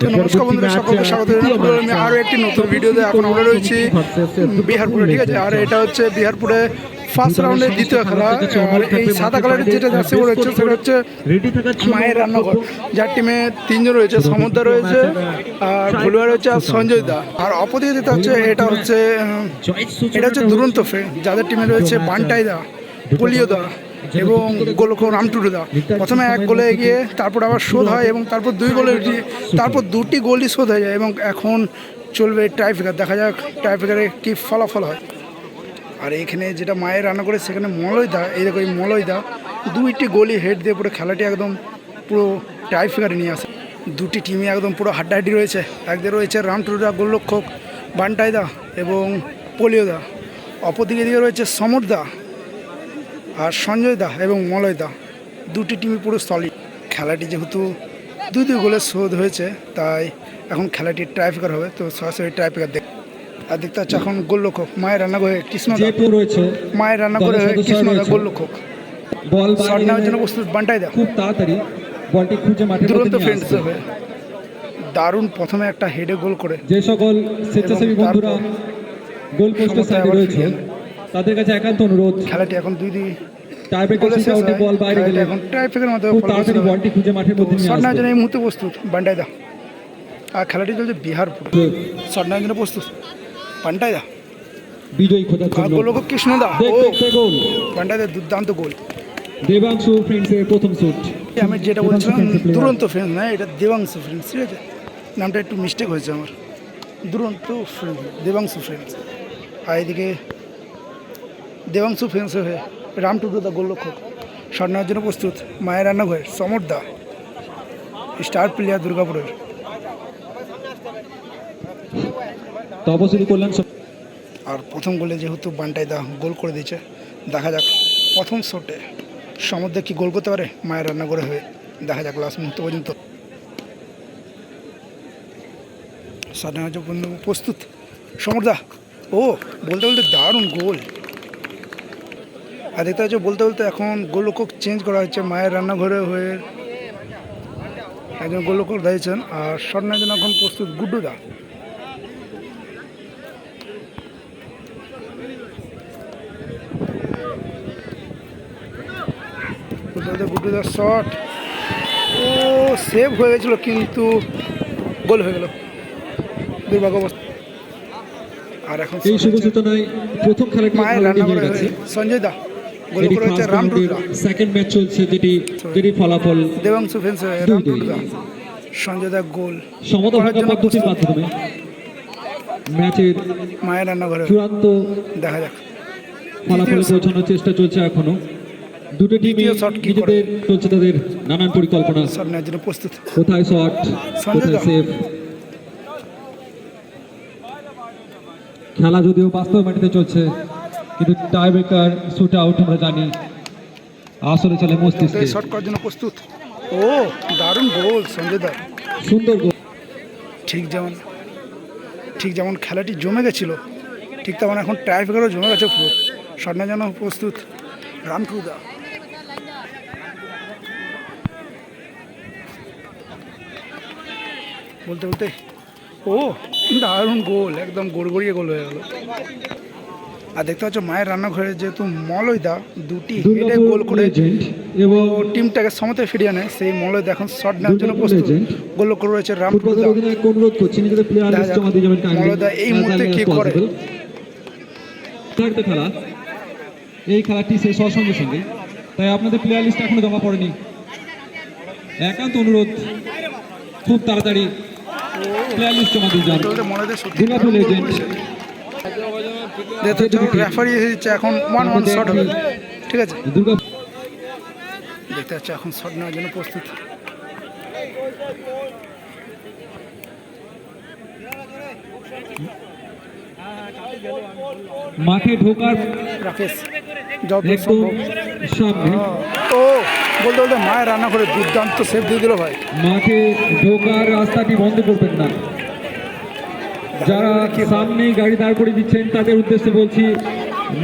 তো নমস্কার বন্ধুরা সকলকে স্বাগত। আমি আরও একটি নতুন ভিডিওতে এখন আমরা রয়েছি বিহারপুরে ঠিক আছে? আর এটা হচ্ছে বিহারপুরে ফার্স্ট রাউন্ডের দ্বিতীয় খেলা আর এই সাদা কালারের যেটা জার্সি পরে হচ্ছে সেটা হচ্ছে মায়ের রান্নাঘর। যার টিমে তিনজন রয়েছে সমুদ্র রয়েছে আর ভুলুয়া রয়েছে আর সঞ্জয় দা। আর অপোজিট যেটা হচ্ছে এটা হচ্ছে এটা হচ্ছে দুরন্ত ফ্রেন্ড যাদের টিমে রয়েছে বান্টাই দা পলিও দা। এবং গোলক রামটুটু দা প্রথমে এক গোলে এগিয়ে তারপর আবার শোধ হয় এবং তারপর দুই গোলে তারপর দুটি গোলই শোধ হয়ে যায় এবং এখন চলবে টাইফিকার দেখা যাক টাইফিকারে কি ফলাফল হয়। আর এখানে যেটা মায়ের রান্না করে সেখানে মলয়দা এই দেখো এই মলয়দা দুইটি গোলি হেড দিয়ে পুরো খেলাটি একদম পুরো টাই ফিগারে নিয়ে আসে। দুটি টিমই একদম পুরো হাড্ডাহাড্ডি রয়েছে। একদিকে রয়েছে রামটুরুদা গোলরক্ষক বান্টাইদা এবং পোলিওদা। অপরদিকে দিকে রয়েছে সমরদা আর সঞ্জয় দা এবং মলয় দা দুটি টিমই পুরো সলিড খেলাটি যেহেতু দুই দুই গোলে শোধ হয়েছে তাই এখন খেলাটি ট্রাইফিকার হবে তো সরাসরি ট্রাইফিকার দেখ আর দেখতে পাচ্ছি এখন গোলরক্ষক মায়ের রান্না করে কৃষ্ণ রয়েছে মায়ের রান্না করে কৃষ্ণ রয়েছে। গোলরক্ষক। বল শট নেওয়ার জন্য প্রস্তুত বান্টাই দা। খুব তাড়াতাড়ি বলটি খুঁজে মাঠের দুরন্ত ফ্রেন্ডস হবে। দারুণ প্রথমে একটা হেডে গোল করে। যে সকল স্বেচ্ছাসেবী বন্ধুরা গোল পোস্টের সাইডে রয়েছে তাদের কাছে একান্ত অনুরোধ। খেলাটি এখন দুই দুই। বল বাইরে গেলে। এখন ট্রাইফিকের মধ্যে খুব তাড়াতাড়ি বলটি খুঁজে মাঠের মধ্যে নিয়ে আসবে। জন্য এই মুহূর্তে প্রস্তুত আর খেলাটি চলছে বিহারপুর। শট নেওয়ার জন্য প্রস্তুত। বান্টাই দা বিজয়ী খোঁজার আর জন্য গোলরক্ষক কৃষ্ণ ও। দেখতে গোল। বান্টাই দুর্দান্ত গোল। দেবাংশু ফ্রেন্ডসের প্রথম শুট আমি যেটা বলছিলাম দুরন্ত ফ্রেন্ডস না এটা দেবাংশু ফ্রেন্ডস ঠিক আছে? নামটা একটু মিস্টেক হয়েছে আমার। দুরন্ত ফ্রেন্ডস দেবাংশু ফ্রেন্ডস আর এদিকে দেবাংশু ফ্রেন্ডস হয়ে রামটুটু দা গোলরক্ষক শট নেওয়ার জন্য প্রস্তুত মায়ের রান্নাঘর সমর দা স্টার প্লেয়ার দুর্গাপুরের। আর প্রথম গোলে যেহেতু বান্টাই দা গোল করে দিয়েছে দেখা যাক প্রথম শটে সমুদ্রে কি গোল করতে পারে? মায়ের রান্নাঘরে হয়ে দেখা যাক লাস্ট মুহূর্ত পর্যন্ত। জন্য প্রস্তুত। সমরদা ও বলতে বলতে দারুণ গোল। আর দেখতে পাচ্ছ বলতে বলতে এখন গোলরক্ষক চেঞ্জ করা হচ্ছে মায়ের রান্নাঘরে হয়ে একজন গোলরক্ষক দিয়েছেন আর নেওয়ার জন্য এখন প্রস্তুত গুড্ডুদা। গুড্ডুদার শট ও সেভ হয়ে গেছিল কিন্তু গোল হয়ে গেল। দুর্ভাগ্য অবস্থা আর এখন এই শুভ সূচনায় প্রথম খেলাটি মায়ের হয়ে সঞ্জয় দা। গোল এটি করে হচ্ছে ফার্স্ট রাউন্ডের রামটুকদা সেকেন্ড ম্যাচ চলছে যেটি যেটি ফলাফল দেবাংশু ফেন্স দুই। সঞ্জয় দা গোল। সমতা করার পদ্ধতির মাধ্যমে ম্যাচের মায়ের রান্নাঘরে। চূড়ান্ত দেখা যাক। ফলাফলে পৌঁছানোর চেষ্টা চলছে এখনও। দুটো টিমই নিজেদের চলছে তাদের নানান পরিকল্পনা। প্রস্তুত। কোথায় শট কোথায়। সেভ খেলা যদিও বাস্তব মাটিতে চলছে কিন্তু টাই ব্রেকার শুট আউট আমরা জানি। আসলে চলে মস্তিষ্কে। শট করার জন্য প্রস্তুত। ও দারুণ গোল সঞ্জয় দা। সুন্দর গোল ঠিক যেমন ঠিক যেমন খেলাটি জমে গেছিল ঠিক তেমন এখন ট্রাইফিকারও জমে গেছে পুরো। শট নেওয়ার জন্য প্রস্তুত রামটুকদা বলতে বলতে ও দারুণ গোল একদম গড়গড়িয়ে গোল হয়ে গেল। আর দেখতে পাচ্ছ মায়ের রান্নাঘরে যেহেতু মলয়দা দুটি হেডে গোল করে এবং টিমটাকে সমতে ফিরিয়ে আনে সেই মলয়দা এখন শট নেওয়ার জন্য প্রস্তুত। গোল করে রয়েছে মলয়দা এই মুহূর্তে কি করে? খেলা। এই খেলাটি শেষ হওয়ার সঙ্গে সঙ্গে। তাই আপনাদের প্লেয়ার লিস্ট এখনও জমা পড়েনি। একান্ত অনুরোধ। খুব তাড়াতাড়ি প্লেয়ার লিস্ট জমা দিয়ে যান। দুর্গাপুর রেফারি এসেছে এখন ওয়ান ওয়ান শট হবে। ঠিক আছে? দেখতে পাচ্ছ এখন শট নেওয়ার জন্য প্রস্তুত। মাঠে ঢোকার রাকেশ ও বলতে বলতে মায়ের রান্না করে দুর্দান্ত সেভ দিয়ে দিল ভাই। মাঠে ঢোকার রাস্তাটি বন্ধ করবেন না। যারা সামনে গাড়ি দাঁড় করে দিচ্ছেন তাদের উদ্দেশ্যে বলছি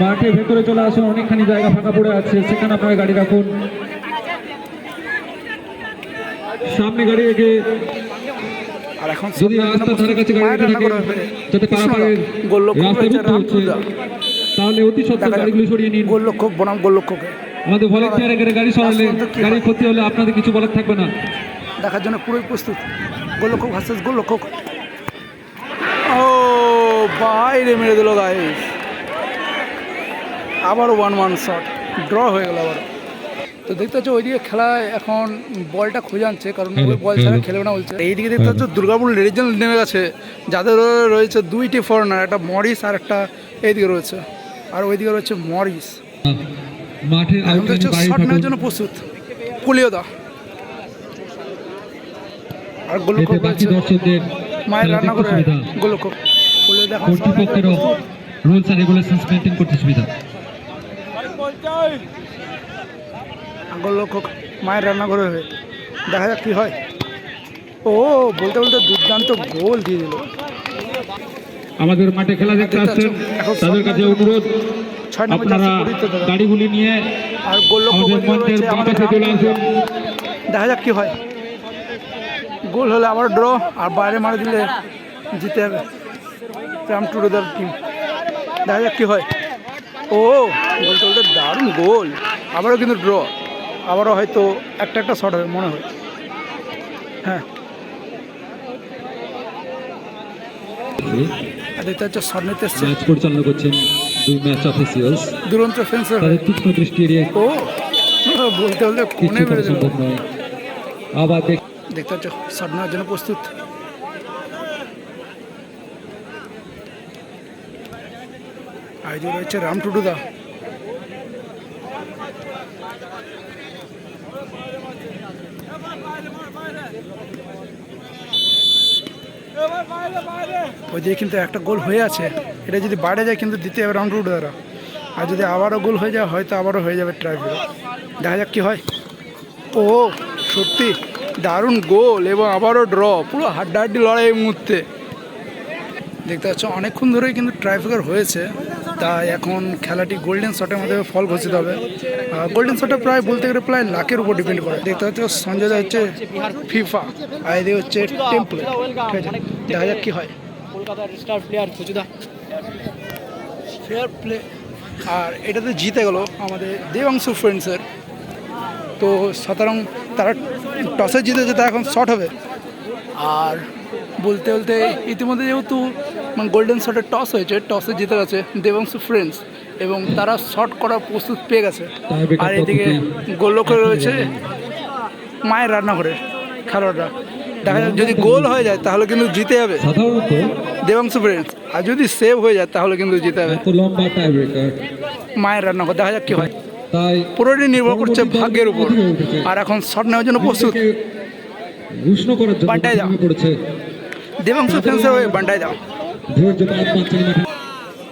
মাঠে ভেতরে চলে আসুন অনেকখানি জায়গা ফাঁকা পড়ে আছে সেখানে আপনারা গাড়ি রাখুন। সামনে গাড়ি রেখে এখন যদি রাস্তার ধারে কাছে গাড়ি রান্না থাকে যাতে পারাপারের গোললক্ষ্য রাস্তা রয়েছে হচ্ছে তাহলে অতি যাক। গাড়িগুলো সরিয়ে নিন। গোললক্ষ্য বনাম গোললক্ষ্যকে আমাদের ভলেন্টিয়ার এখানে গাড়ি সরালে গাড়ি ক্ষতি হলে আপনাদের কিছু বলার থাকবে না। দেখার জন্য পুরোই প্রস্তুত। গোললক্ষ্য ভার্সেস গোললক্ষ্য ও বাইরে মেরে দিল গাইস আবার ওয়ান ওয়ান শট ড্র হয়ে গেল আবার। তো দেখতে পাচ্ছ ওইদিকে খেলা এখন বলটা খুঁজে আনছে কারণ ওই বল ছাড়া খেলবে না বলছে। এইদিকে দেখতে পাচ্ছ দুর্গাপুর লেডিজেন্ড নেমে গেছে। যাদের রয়েছে দুইটি ফরেনার একটা মরিস আর একটা এইদিকে রয়েছে। আর ওইদিকে রয়েছে মরিস। এখন শট নেওয়ার জন্য প্রস্তুত। পুলিওদা আর রয়েছে। মায়ের রান্না করে সুবিধা। গোলক বলে দেখো কর্তৃপক্ষেরও রুলস অ্যান্ড রেগুলেশনস মেনটেন করতে সুবিধা। গোলক মায়ের রান্না করে দেখা যাক কি হয়। ও বলতে বলতে দুর্দান্ত গোল দিয়ে দিল। আমাদের মাঠে খেলা দেখতে আসছেন। তাদের কাছে অনুরোধ আপনারা। গাড়িগুলি নিয়ে আর আমাদের মঞ্চের পাশে চলে আসুন। দেখা যাক কি হয়। গোল হলে আবার ড্র আর বাইরে মারা দিলে জিতে যাবে রাম টুরুদার টিম দেখা যাক কি হয়। ও বলতে বলতে দারুণ গোল আবারও কিন্তু ড্র আবারও হয়তো একটা একটা শট হবে মনে হয়। হ্যাঁ। দেখতে হচ্ছে এসছে। ম্যাচ পরিচালনা করছেন দুই ম্যাচ অফিসিয়ালস দুরন্ত ফেন্সের তাদের তীক্ষ্ণ দৃষ্টি এড়িয়ে ও বলতে বলতে দিল সম্ভব নয়। আবার দেখ দেখতে পাচ্ছ শট নেওয়ার জন্য প্রস্তুত। আয়োজন রয়েছে রাম টুডুদা। ওইদিকে কিন্তু একটা গোল হয়ে আছে। এটা যদি বাড়ে যায় কিন্তু দিতে হবে রাম টুডুদারা। আর যদি আবারও গোল হয়ে যায়, হয়তো আবারও হয়ে যাবে ট্রাইফিক দেখা যাক কি হয়। ও, সত্যি দারুণ গোল এবং আবারও ড্র পুরো হাড্ডাহাড্ডি লড়াই এই মুহূর্তে। দেখতে পাচ্ছ, অনেকক্ষণ ধরেই কিন্তু ট্রাইফিকার হয়েছে। তাই এখন খেলাটি গোল্ডেন শটের মাধ্যমে ফল ঘোষিত হবে। গোল্ডেন শটে প্রায় বলতে গেলে প্রায় লাখের উপর ডিপেন্ড করে। দেখতে পাচ্ছ সঞ্জয় দা হচ্ছে ফিফা আর এদিকে হচ্ছে টেম্পল দেখা যাক কী হয়। কলকাতার স্টার প্লেয়ার কচুদা ফেয়ার প্লে আর এটাতে জিতে গেল আমাদের দেবাংশু ফ্রেন্ডসের তো সুতরাং তারা টসে জিতেছে তা এখন শট হবে। আর বলতে বলতে ইতিমধ্যে যেহেতু গোল্ডেন শটের টস হয়েছে টসে জিতে গেছে দেবাংশু ফ্রেন্ডস এবং তারা শট করার প্রস্তুত পেয়ে গেছে। আর এদিকে। গোলরক্ষক রয়েছে মায়ের রান্নাঘরে খেলোয়াড়রা। দেখা যাক যদি গোল হয়ে যায় তাহলে কিন্তু জিতে যাবে দেবাংশু ফ্রেন্ডস আর যদি সেভ হয়ে যায় তাহলে কিন্তু জিতে যাবে মায়ের রান্নাঘর দেখা যাক কি হয়। তাই পুরোটাই নির্ভর করছে ভাগ্যের উপর। আর এখন শট নেওয়ার জন্য প্রস্তুত। উষ্ণ করার জন্য পড়েছে। দেবাংশু হয়ে বান্টায় দাও।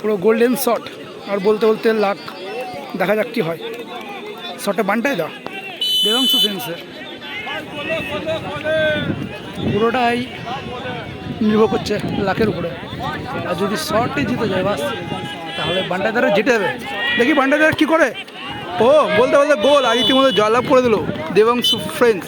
পুরো গোল্ডেন শট আর বলতে বলতে লাখ দেখা যাক কি হয়। শটে বানটাই দাও। দেবাংশু ফেন্সের পুরোটাই নির্ভর করছে লাখের উপরে। আর যদি শটে জিতে যায় বাস তাহলে বান্টাদারা জিতে যাবে। দেখি বান্টাদার কি করে? ও বলতে বলতে গোল আর ইতিমধ্যে জয়লাভ করে দিল দেবাংশু ফ্রেন্স